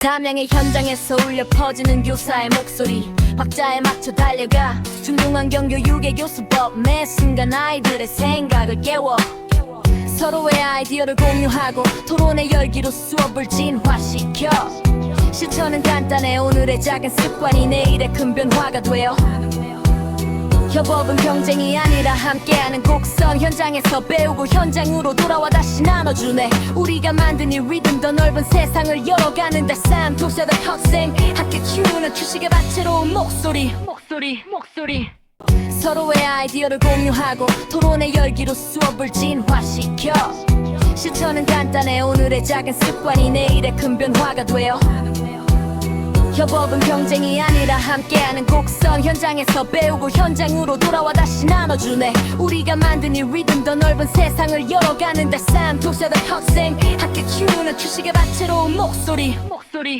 담양의 현장에서 울려 퍼지는 교사의 목소리. 박자에 맞춰 달려가 중등환경 교육의 교수법. 매 순간 아이들의 생각을 깨워. 서로의 아이디어를 공유하고 토론의 열기로 수업을 진화시켜. 실천은 간단해. 오늘의 작은 습관이 내일의 큰 변화가 되어 협업은 경쟁이 아니라 함께하는 곡선 현장에서 배우고 현장으로 돌아와 다시 나눠주네. 우리가 만든 이 리듬 더 넓은 세상을 열어가는 달산 도세대 학생. 함께 키우는 주식의 다채로운 목소리. 목소리 목소리. 서로의 아이디어를 공유하고 토론의 열기로 수업을 진화시켜. 실천은 간단해. 오늘의 작은 습관이 내일의 큰 변화가 되어 협업은 경쟁이 아니라 함께하는 곡선 현장에서 배우고 현장으로 돌아와 다시 나눠주네. 우리가 만든 이 리듬 더 넓은 세상을 열어가는 달산 도세대 학생 함께 키우는 주식의 다채로운 목소리